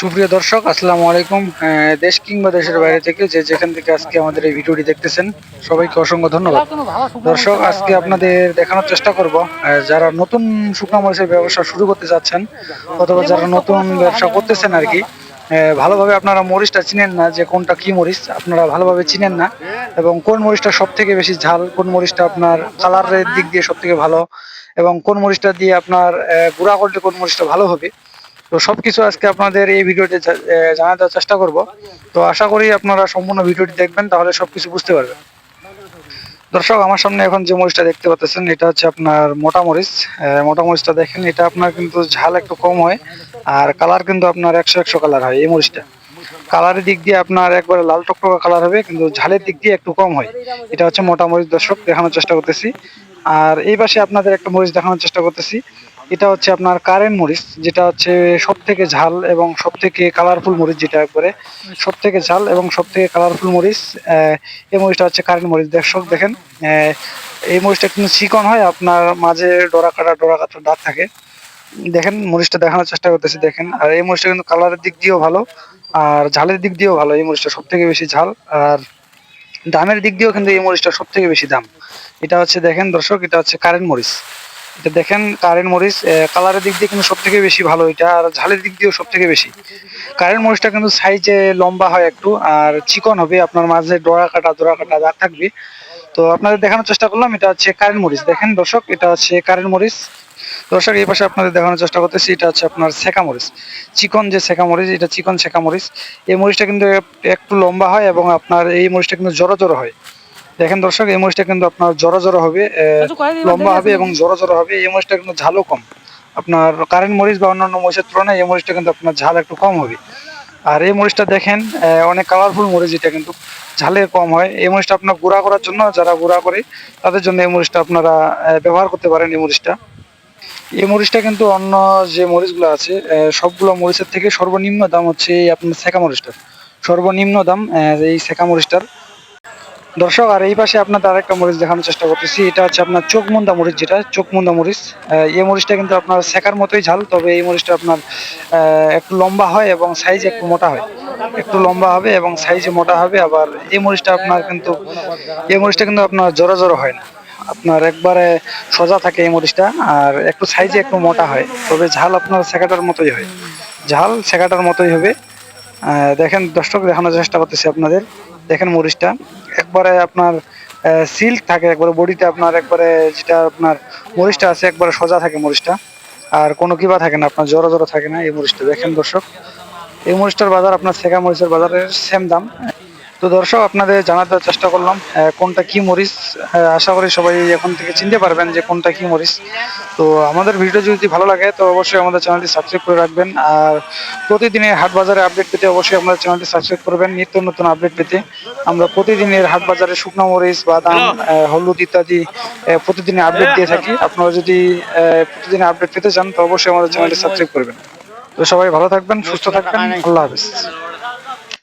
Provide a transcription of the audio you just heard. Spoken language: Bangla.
সুপ্রিয় দর্শক, আসসালামু আলাইকুম। দেশ কিংবা দেশের বাইরে থেকে যে যেখান থেকে আজকে আমাদের এই ভিডিওটি দেখতেছেন, সবাইকে অসংখ্য ধন্যবাদ। দর্শক, আজকে আপনাদের দেখানোর চেষ্টা করব। যারা নতুন শুকনো মরিচের ব্যবসা শুরু করতে যাচ্ছেন অথবা যারা নতুন ব্যবসা করতেছেন আর কি ভালোভাবে আপনারা মরিচটা চিনেন না যে কোনটা কি মরিচ, আপনারা ভালোভাবে চিনেন না। এবং কোন মরিচটা সব থেকে বেশি ঝাল, কোন মরিচটা আপনার কালারের দিক দিয়ে সব থেকে ভালো, এবং কোন মরিচটা দিয়ে আপনার গুঁড়া করলে কোন মরিচটা ভালো হবে। তো সবকিছু আজকে আপনাদের এই ভিডিওতে জা- দেওয়ার চেষ্টা করব। তো আশা করি আপনারা সম্পূর্ণ ভিডিওটি দেখবেন, তাহলে সবকিছু বুঝতে পারবেন। দর্শক, আমার সামনে এখন যে মরিচটা দেখতে পাচ্ছেন এটা হচ্ছে আপনার মোটা মরিচ। মোটা মরিচটা দেখেন, এটা আপনার কিন্তু ঝাল একটু কম হয়, আর কালার কিন্তু আপনার একশো একশো কালার হয় এই মরিচটা। কালারের দিক দিয়ে আপনার একবারে লাল টকটকা কালার হবে, কিন্তু ঝালের দিক দিয়ে একটু কম হয়। এটা হচ্ছে মোটা মরিচ, দর্শক, দেখানোর চেষ্টা করতেছি। আর এই পাশে আপনাদের একটা মরিচ দেখানোর চেষ্টা করতেছি। এটা হচ্ছে আপনার কারেন্ট মরিচ, যেটা হচ্ছে সব থেকে ঝাল এবং সব থেকে কালারফুল মরিচ যেটা একবারে। সব থেকে ঝাল এবং সব থেকে কালারফুল মরিচ এই মরিচটা হচ্ছে কারেন্ট মরিচ। দর্শক দেখেন এই মরিচটা কিন্তু চিকন হয়, আপনার মাঝে ডোরা কাটা ডোরা কাটা দাঁত থাকে। দেখেন, মরিচটা দেখানোর চেষ্টা করতেছি, দেখেন। আর এই মরিচটা কিন্তু কালারের দিক দিয়েও ভালো, আর ঝালের দিক দিয়েও ভালো এই মরিচটা সব থেকে বেশি ঝাল। আর দামের দিক দিয়েও কিন্তু এই মরিচটা সব থেকে বেশি দাম। এটা হচ্ছে, দেখেন দর্শক, এটা হচ্ছে কারেন্ট মরিচ। এটা দেখেন কারেন্ট মরিচ কালারের দিক দিয়ে কিন্তু সব থেকে বেশি ভালো এটা, আর ঝালের দিক দিয়েও সব থেকে বেশি। কারেন্ট মরিচটা কিন্তু সাইজে লম্বা হয় একটু, আর চিকন হবে, আপনার মাঝে ডোরা কাটা ডোরা কাটা দাগ থাকবে। তো আপনাদের দেখানোর চেষ্টা করলাম, এটা হচ্ছে কারেন্ট মরিচ। দেখেন দর্শক, এটা হচ্ছে কারেন্ট মরিচ। দর্শক, এই পাশে আপনাদের দেখানোর চেষ্টা করতেছি, এটা হচ্ছে আপনার সেকা মরিচ। চিকন যে সেকা মরিচ, এটা চিকন সেকা মরিচ। এই মরিচটা কিন্তু একটু লম্বা হয় এবং আপনার এই মরিচটা কিন্তু জড়ো জড়ো হয়। দেখেন দর্শক এই মরিচটা কিন্তু আপনার জড়ো জড়ো হবে আহ, লম্বা হবে এবং জড়ো জড়ো হবে। এই মরিচটা কিন্তু ঝালও কম। আপনার কারেন্ট মরিচ বা অন্যান্য মরিচের তুলনায় এই মরিচটা কিন্তু আপনার ঝাল একটু কম হবে। আর এই মরিচটা দেখেন অনেক কালারফুল মরিচ এটা কিন্তু ঝালে কম হয়। এই মরিচটা আপনার গুঁড়া করার জন্য যারা গুঁড়া করে তাদের জন্য এই মরিচটা আপনারা ব্যবহার করতে পারেন এই মরিচটা। এই মরিচটা কিন্তু অন্য যে মরিচগুলো আছে সবগুলো মরিচের থেকে সর্বনিম্ন দাম হচ্ছে এই আপনার সেকা মরিচটার। সর্বনিম্ন দাম এই সেকা মরিচটার। দর্শক, আর এই পাশে আপনাদের আরেকটা মরিচ দেখানোর চেষ্টা করতেছি। এটা হচ্ছে আপনার চোখ মুন্দা মরিচ যেটা চোখ মুন্দা মরিচ এই মরিচটা কিন্তু আপনার শেখার মতোই ঝাল, তবে এই মরিচটা আপনার একটু লম্বা হয় এবং সাইজ একটু মোটা হয়। একটু লম্বা হবে এবং সাইজে মোটা হবে, আবার এই মরিচটা আপনার কিন্তু, এই মরিচটা কিন্তু আপনার জোরো জড়ো হয় না। আপনার একবারে সোজা থাকে এই মরিচটা, আর একটু সাইজে একটু মোটা হয়, তবে ঝাল আপনার শেখাটার মতোই হয়। ঝাল শেখাটার মতোই হবে। দেখেন দর্শক, দেখানোর চেষ্টা করতেছি আপনাদের। দেখেন মরিচটা। একবারে আপনার সিল্ক থাকে, একবারে বডিতে আপনার একবারে যেটা আপনার মরিচটা আছে, একবারে সোজা থাকে মরিচটা। আর কোনো কিবা থাকে না, আপনার জড়ো জড়ো থাকে না এই মরিচটা। দেখেন দর্শক, এই মরিচটার বাজার আপনার সেকা মরিচের বাজারের সেম দাম। তো দর্শক আপনাদের জানাতে চেষ্টা করলাম কোনটা কি মরিচ? আশা করি সবাই এখন থেকে চিনতে পারবেন যে কোনটা কি মরিচ। তো আমাদের ভিডিও যদি ভালো লাগে তো অবশ্যই আমাদের চ্যানেলটি সাবস্ক্রাইব করে রাখবেন। আর প্রতিদিনের হাট বাজারে আপডেট পেতে অবশ্যই আমাদের চ্যানেলটি সাবস্ক্রাইব করবেন নিত্য নতুন আপডেট পেতে। আমরা প্রতিদিনের হাট বাজারে শুকনো মরিচ বাদাম হলুদ ইত্যাদি আহ, প্রতিদিনের আপডেট দিয়ে থাকি। আপনারা যদি আহ, প্রতিদিনের আপডেট পেতে চান তো অবশ্যই আমাদের চ্যানেলটি সাবস্ক্রাইব করবেন। তো সবাই ভালো থাকবেন সুস্থ থাকবেন। আল্লাহ হাফিজ।